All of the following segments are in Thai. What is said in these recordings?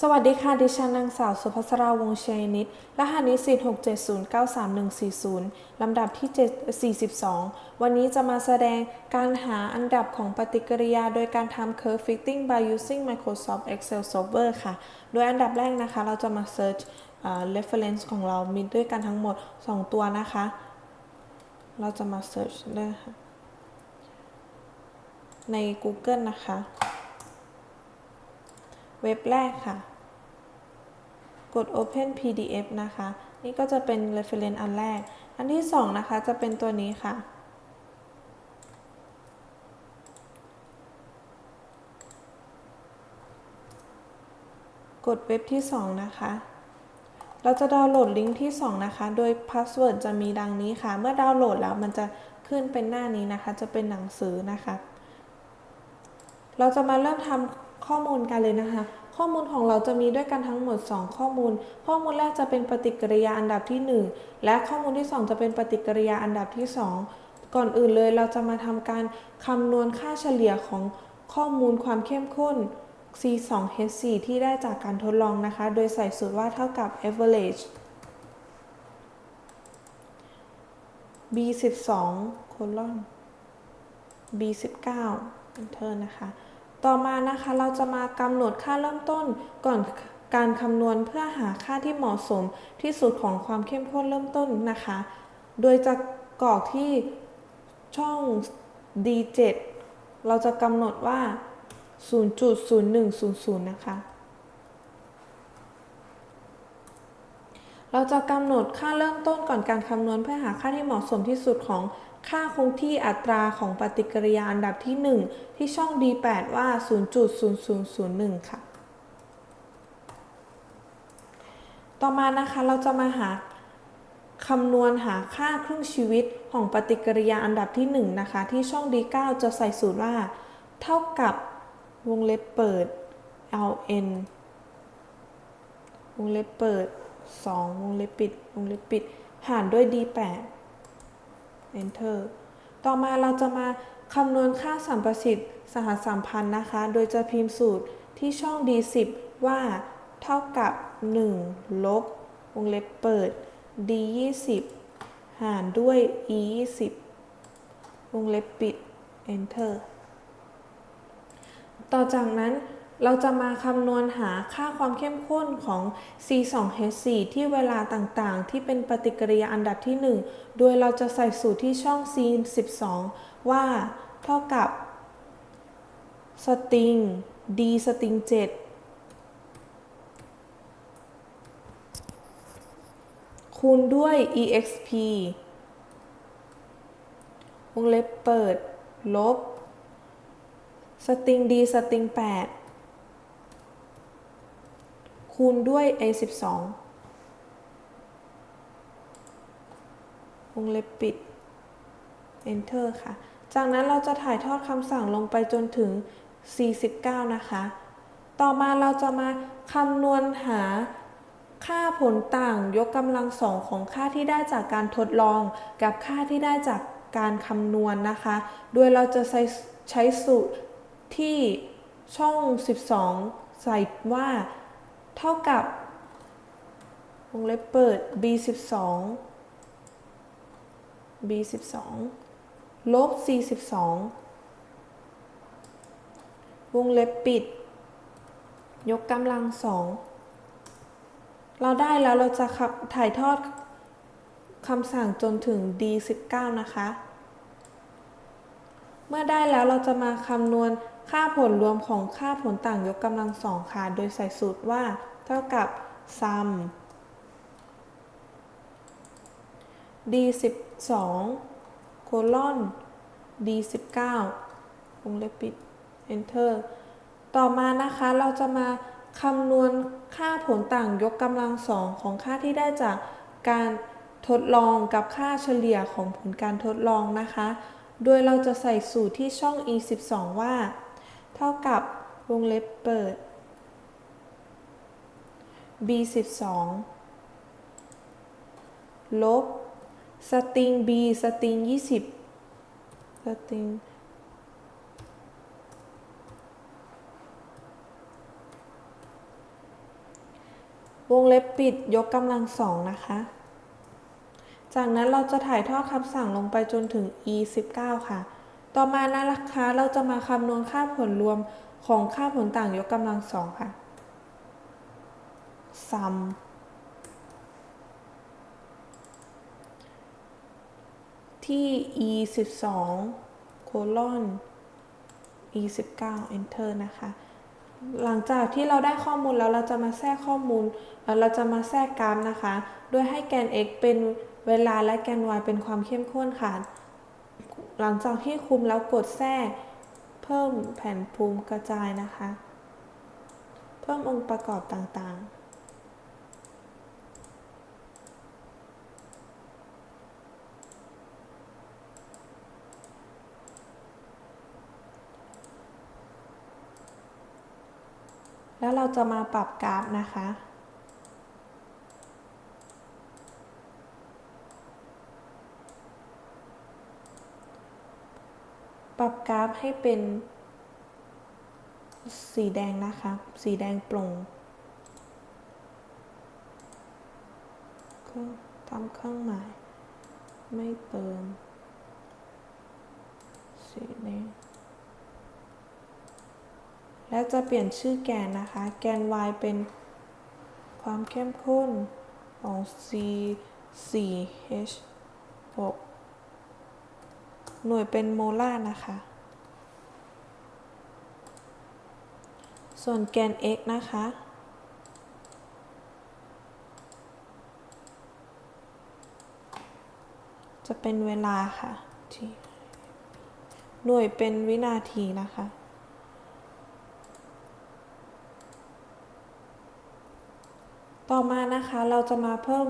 สวัสดีค่ะ ดิฉันนางสาวสุภัสราวงศ์ชัยนิตรหัสนิสิต670934140 ลำดับที่ 742 วันนี้จะมาแสดงการหาอันดับของปฏิกิริยา โดยการทำ curve fitting by using Microsoft Excel Solver ค่ะ โดยอันดับแรกนะคะ เราจะมา search reference ของเรา มีด้วยกันทั้งหมด 2 ตัวนะคะ เราจะมา search ด้ใน Google นะคะ เว็บแรกค่ะ กด Open PDF นะคะ นี่ก็จะเป็น reference อันแรก อันที่สองนะคะ จะเป็นตัวนี้ค่ะ กดเว็บที่ 2 นะคะเราจะดาวน์โหลดลิงก์ที่ 2 นะคะ โดยพาสเวิร์ดจะมีดังนี้ค่ะ เมื่อดาวน์โหลดแล้วมันจะขึ้นเป็นหน้านี้นะคะ จะเป็นหนังสือนะคะ เราจะมาเริ่มทำ ข้อมูลกันเลยนะคะ ข้อมูลของเราจะมีด้วยกันทั้งหมด 2 ข้อมูล ข้อมูลแรกจะเป็นปฏิกิริยาอันดับที่ 1 และข้อมูลที่ 2 จะเป็นปฏิกิริยาอันดับที่ 2 ก่อนอื่นเลยเราจะมาทำการคำนวณค่าเฉลี่ยของข้อมูลความเข้มข้น C2H4 ที่ได้จากการทดลองนะคะ โดยใส่สูตรว่าเท่ากับ average B12 colon B19 enter นะคะ ต่อมานะคะเราจะมากำหนดค่าเริ่มต้นก่อนการคำนวณเพื่อหาค่าที่เหมาะสมที่สุดของความเข้มข้นเริ่มต้นนะคะ โดยจะกรอกที่ช่อง D7 เราจะกำหนดว่า 0.0100 นะคะ เราจะกำหนดค่าเริ่มต้นก่อนการคำนวณเพื่อหาค่าที่เหมาะสมที่สุดของค่าคงที่อัตราของปฏิกิริยาอันดับที่ 1 ที่ช่อง D8 ว่า 0.0001 ค่ะ ต่อมานะคะเราจะมาหาคำนวณหาค่าครึ่งชีวิตของปฏิกิริยาอันดับที่ 1 นะคะ ที่ช่อง D9 จะใส่สูตรว่า เท่ากับวงเล็บเปิด ln วงเล็บเปิด 2 วงเล็บปิด วงเล็บปิด หารด้วย d8 enter ต่อมาเราจะมาคำนวณค่าสัมประสิทธิ์สหสัมพันธ์นะคะ โดยจะพิมพ์สูตรที่ช่อง d10 ว่าเท่ากับ 1 ลบ วงเล็บเปิด d20 หารด้วย e20 วงเล็บปิด enter ต่อจากนั้น เราจะมาคำนวณหาค่าความเข้มข้นของ C2H4 ที่เวลาต่างๆ ที่เป็นปฏิกิริยาอันดับที่ 1 โดยเราจะใส่สูตรที่ช่อง C12 ว่าเท่ากับสติง D สติง 7 คูณด้วย exp วงเล็บเปิด ลบ สตริง d สตริง 8 คูณด้วย a 12วงเล็บปิด enter ค่ะ จากนั้นเราจะถ่ายทอดคำสั่งลงไปจนถึง 49 นะคะ ต่อมาเราจะมาคำนวณหาค่าผลต่างยกกำลังสองของค่าที่ได้จากการทดลอง กับค่าที่ได้จากการคำนวณนนะคะ โดยเราจะใช้ใช้สูตรที่ช่อง 12 ใส่ว่า เท่ากับวงเล็บเปิด b 12 b 12ลบ c 12วงเล็บปิด ยกกำลังสองเราได้แล้วเราจะขับถ่ายทอดคำสั่งจนถึง d 19นะคะ เมื่อได้แล้วเราจะมาคำนวณค่าผลรวมของค่าผลต่างยกกำลังสองค่ะ โดยใส่สูตรว่า เท่ากับ sum d 12 colon d 19วงเล็บปิด enter ต่อมานะคะเราจะมาคำนวณค่าผลต่างยกกำลังสองของค่าที่ได้จากการทดลองกับค่าเฉลี่ยของผลการทดลองนะคะ โดยเราจะใส่สูตรที่ช่อง e 12ว่า เท่ากับวงเล็บเปิด b 12ลบ สตริง b สตริง 20 สตริง วงเล็บปิดยกกำลังสองนะคะ จากนั้นเราจะถ่ายทอดคำสั่งลงไปจนถึง e 19ค่ะ ต่อมานะคะเราจะมาคำนวณค่าผลรวมของค่าผลต่างยกกำลังสองค่ะ sum ที่ e 12 colon e 19 enter นะคะ หลังจากที่เราได้ข้อมูลแล้วเราจะมาแทรกข้อมูลเอ่อเราจะมาแทรกกราฟนะคะ โดยให้แกน x เป็น เวลาและแกน y เป็นความเข้มข้นค่ะ หลังจากที่คุมแล้วกดแทรก เพิ่มแผ่นภูมิกระจายนะคะ เพิ่มองค์ประกอบต่างๆแล้วเราจะมาปรับกราฟนะคะ รับกราฟให้เป็น สีแดงนะคะสีแดงโปร่งเครื่องทำเครื่องหมาย ไม่เติม สีแดงและจะเปลี่ยนชื่อแกนนะคะ แกน y เป็นความเข้มข้นของ c 4 h 6 หน่วยเป็นโมลาร์นะคะ ส่วนแกน x นะคะ จะเป็นเวลาค่ะที่หน่วยเป็นวินาทีนะคะต่อมานะคะเราจะมาเพิ่ม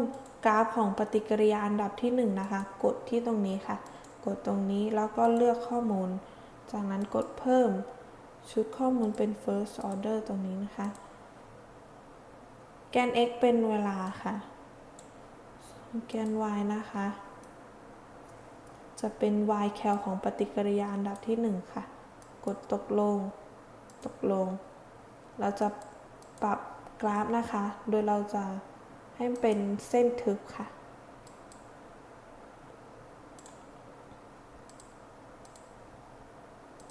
กราฟของปฏิกิริยาอันดับที่ 1นนะคะ กดที่ตรงนี้ค่ะ กดตรงนี้แล้วก็เลือกข้อมูล จากนั้นกดเพิ่มชุดข้อมูลเป็น first order ตรงนี้นะคะ แกน x เป็นเวลาค่ะแกน y นะคะ จะเป็น y cal ของปฏิกิริยาอันดับที่ 1 ค่ะ กดตกลง ตกลง เราจะปรับกราฟนะคะ โดยเราจะให้เป็นเส้นทึบค่ะ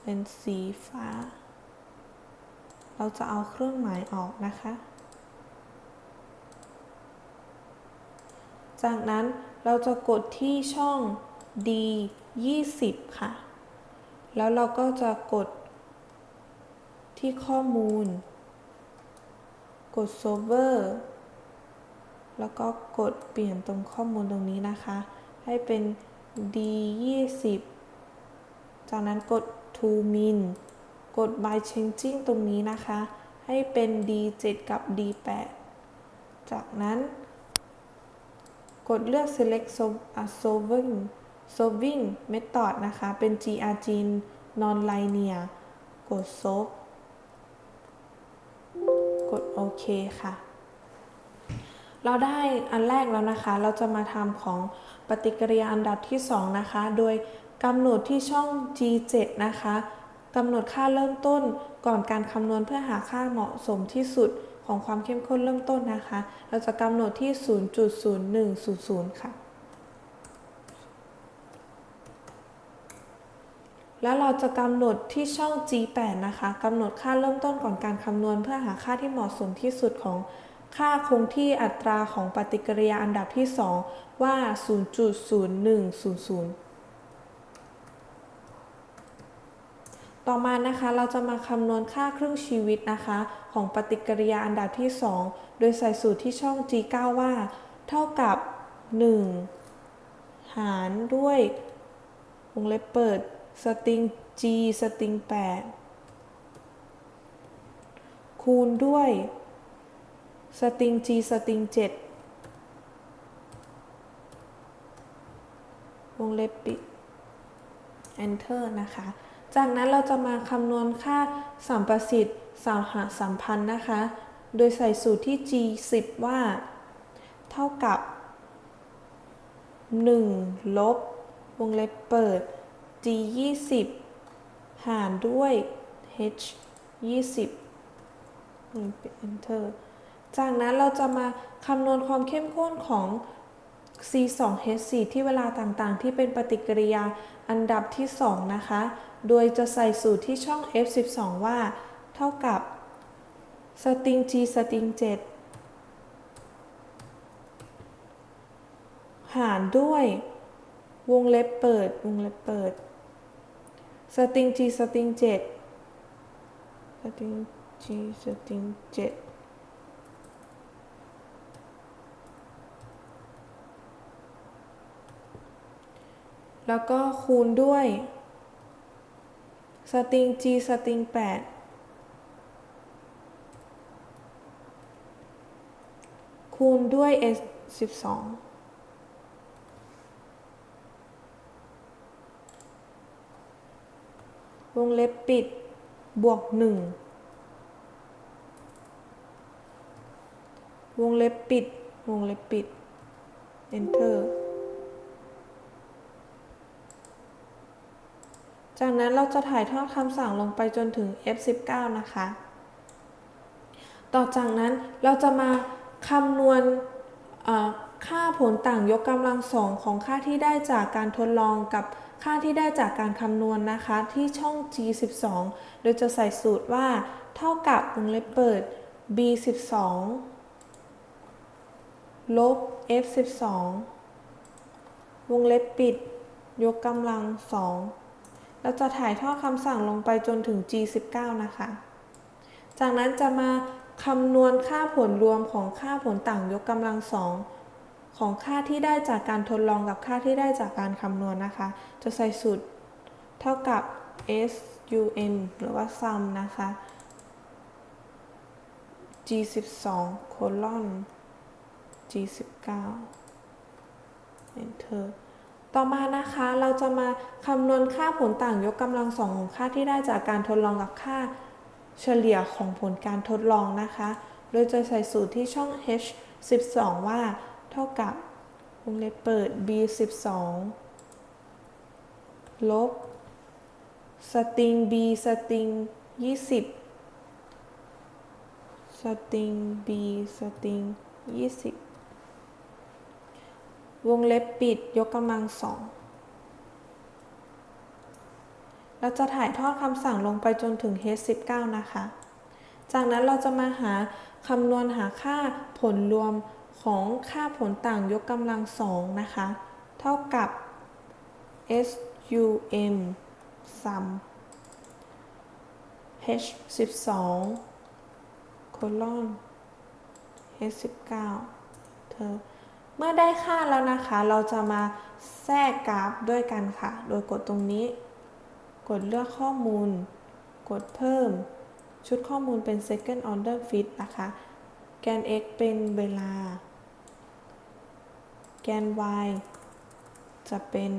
เป็นสีฟ้า เราจะเอาเครื่องหมายออกนะคะ จากนั้นเราจะกดที่ช่อง D 20 ค่ะ แล้วเราก็จะกดที่ข้อมูล กด Server แล้วก็กดเปลี่ยนตรงข้อมูลตรงนี้นะคะ ให้เป็น D 20จากนั้นกด to min กด by changing ตรงนี้นะคะ ให้เป็น D 7 กับ D 8 จากนั้น กดเลือก select solving solving method นะคะ เป็น grg non linear กด solve กดโอเคค่ะ เราได้อันแรกแล้วนะคะ เราจะมาทำของปฏิกิริยาอันดับที่ 2 นะคะ โดย กำหนดที่ช่อง G7 นะคะกำหนดค่าเริ่มต้นก่อนการคำนวณเพื่อหาค่าเหมาะสมที่สุดของความเข้มข้นเริ่มต้นนะคะ เราจะกำหนดที่ 0.0100 ค่ะ แล้วเราจะกำหนดที่ช่อง G8 นะคะกำหนดค่าเริ่มต้นก่อนการคำนวณ เพื่อหาค่าที่เหมาะสมที่สุดของค่าคงที่อัตราของปฏิกิริยาอันดับที่ 2 ว่า 0.0100 ต่อมานะคะเราจะมาคำนวณค่าครึ่งชีวิตนะคะ ของปฏิกิริยาอันดับที่ 2 โดยใส่สูตรที่ช่อง G9 ว่า เท่ากับ 1 หารด้วยวงเล็บเปิดสตริง G สตริง 8 คูณด้วยสตริง G สตริง 7 วงเล็บปิด enter นะคะ จากนั้นเราจะมาคำนวณค่าสัมประสิทธิ์สาหสัมพันธ์นะคะ โดยใส่สูตรที่ G 10ว่า เท่ากับ 1 ลบ วงเล็บเปิด G 20หารด้วย H 20 enter จากนั้นเราจะมาคำนวณความเข้มข้นของ C2H4 ที่เวลาต่างๆ ที่เป็นปฏิกิริยาอันดับที่ 2 นะคะ โดยจะใส่สูตรที่ช่อง F12 ว่า เท่ากับสตริง G สตริง 7 หารด้วย วงเล็บเปิด วงเล็บเปิด สตริง G สตริง 7 สตริง G สตริง 7 แล้วก็คูณด้วยสตริง G สตริง 8 คูณด้วย S 12วงเล็บปิด บวก1วงเล็บปิด วงเล็บปิด enter จากนั้นเราจะถ่ายทอดคำสั่งลงไปจนถึง F19 นะคะ ต่อจากนั้นเราจะมาคำนวณค่าผลต่างยกกำลังสองของค่าที่ได้จากการทดลองกับค่าที่ได้จากการคำนวณนนะคะที่ช่อง G12 โดยจะใส่สูตรว่าเท่ากับวงเล็บเปิด B12 ลบ F12 วงเล็บปิด ยกกำลังสอง เราจะถ่ายทอดคำสั่งลงไปจนถึง G19 นะคะ จากนั้นจะมาคำนวณค่าผลรวมของค่าผลต่างยกกำลังสองของค่าที่ได้จากการทดลองกับค่าที่ได้จากการคำนวณนะคะ จะใส่สูตรเท่ากับ SUM หรือว่า sum นะคะ G12 colon G19 enter ต่อมานะคะเราจะมาคำนวณค่าผลต่างยกกำลังสองของค่าที่ได้จากการทดลองกับค่าเฉลี่ยของผลการทดลองนะคะ โดยจะใส่สูตรที่ช่อง h 12 ว่า เท่ากับวงเล็บเปิด b 12ลบสตริง b สตริง 20 สตริง b สตริง 20 วงเล็บปิดยกกำลังสองเราจะถ่ายทอดคำสั่งลงไปจนถึง H19 นะคะ จากนั้นเราจะมาหาคำนวณหาค่าผลรวมของค่าผลต่างยกกำลังสองนะคะ เท่ากับ SUM sum H12 colon H19 เธอ เมื่อได้ค่าแล้วนะคะ เราจะมาแทรกกราฟด้วยกันค่ะ โดยกดตรงนี้ กดเลือกข้อมูล กดเพิ่ม ชุดข้อมูลเป็น second order fit นะคะ แกน x เป็นเวลา แกน y จะเป็น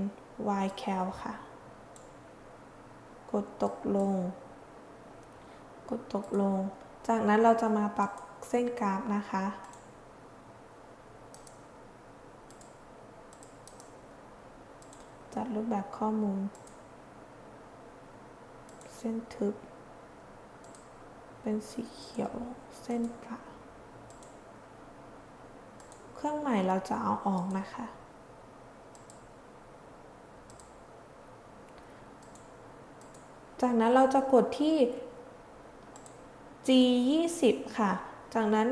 y cal ค่ะ กดตกลง กดตกลง จากนั้นเราจะมาปรับเส้นกราฟนะคะ จัดรูปแบบข้อมูล เส้นทึบ เป็นสีเขียว เส้นกะเครื่องหมายเราจะเอาออกนะคะ จากนั้นเราจะกดที่ G 20ค่ะ จากนั้น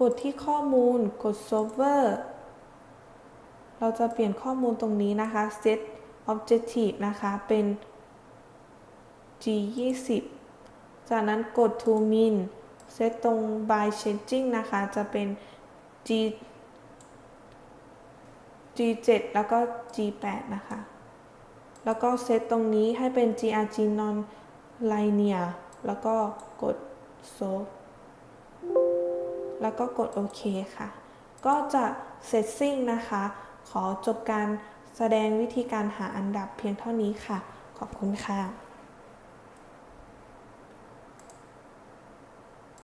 กดที่ข้อมูล กด Server เราจะเปลี่ยนข้อมูลตรงนี้นะคะ set objective นะคะ เป็น g 20จากนั้นกด to min set ตรง by changing นะคะ จะเป็น g g 7แล้วก็ g 8นะคะ แล้วก็เซตตรงนี้ให้เป็น grg non linear แล้วก็กด solve แล้วก็กดโอเคค่ะ ก็จะเสร็จสิ้นนะคะ ขอจบการแสดงวิธีการหาอันดับเพียงเท่านี้ค่ะ ขอบคุณค่ะ